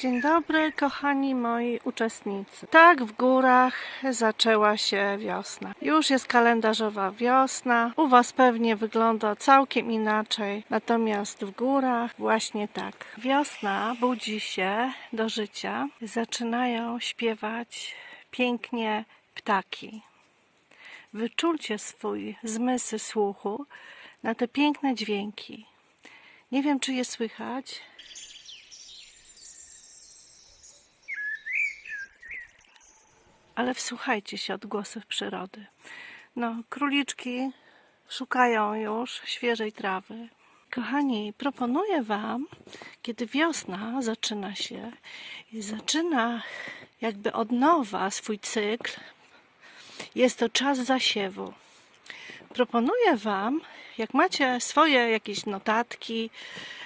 Dzień dobry, kochani moi uczestnicy. Tak, w górach zaczęła się wiosna. Już jest kalendarzowa wiosna. U Was pewnie wygląda całkiem inaczej. Natomiast w górach właśnie tak. Wiosna budzi się do życia. Zaczynają śpiewać pięknie ptaki. Wyczulcie swój zmysł słuchu na te piękne dźwięki. Nie wiem, czy je słychać. Ale wsłuchajcie się odgłosów przyrody. No, króliczki szukają już świeżej trawy. Kochani, proponuję Wam, kiedy wiosna zaczyna się i zaczyna jakby od nowa swój cykl, jest to czas zasiewu. Proponuję Wam, jak macie swoje jakieś notatki,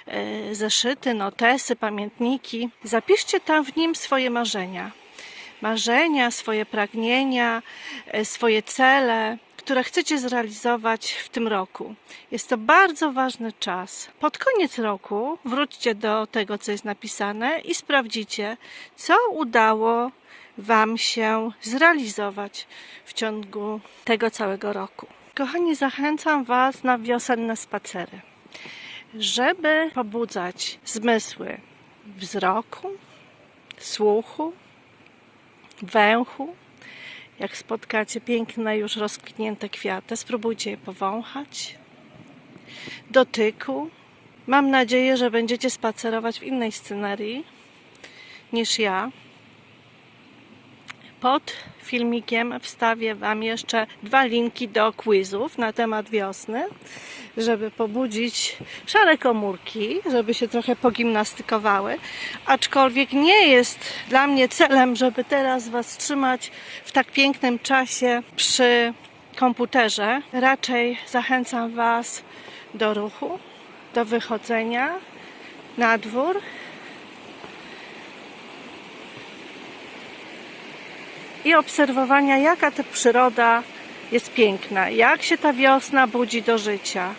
e, zeszyty, notesy, pamiętniki, zapiszcie tam w nim swoje marzenia marzenia, swoje pragnienia, e, swoje cele, które chcecie zrealizować w tym roku. Jest to bardzo ważny czas. Pod koniec roku wróćcie do tego, co jest napisane i sprawdzicie, co udało Wam się zrealizować w ciągu tego całego roku. Kochani, zachęcam Was na wiosenne spacery, żeby pobudzać zmysły wzroku, słuchu, węchu. Jak spotkacie piękne, już rozkwitnięte kwiaty, spróbujcie je powąchać. Dotyku. Mam nadzieję, że będziecie spacerować w innej scenerii niż ja. Pod filmikiem wstawię Wam jeszcze dwa linki do quizów na temat wiosny, żeby pobudzić szare komórki, żeby się trochę pogimnastykowały. Aczkolwiek nie jest dla mnie celem, żeby teraz Was trzymać w tak pięknym czasie przy komputerze. Raczej zachęcam Was do ruchu, do wychodzenia na dwór, i obserwowania, jaka ta przyroda jest piękna, jak się ta wiosna budzi do życia,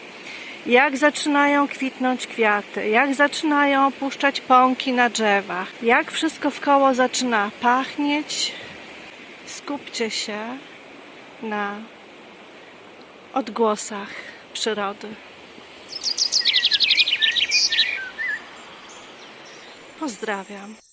jak zaczynają kwitnąć kwiaty, jak zaczynają opuszczać pąki na drzewach, jak wszystko w koło zaczyna pachnieć. Skupcie się na odgłosach przyrody. Pozdrawiam.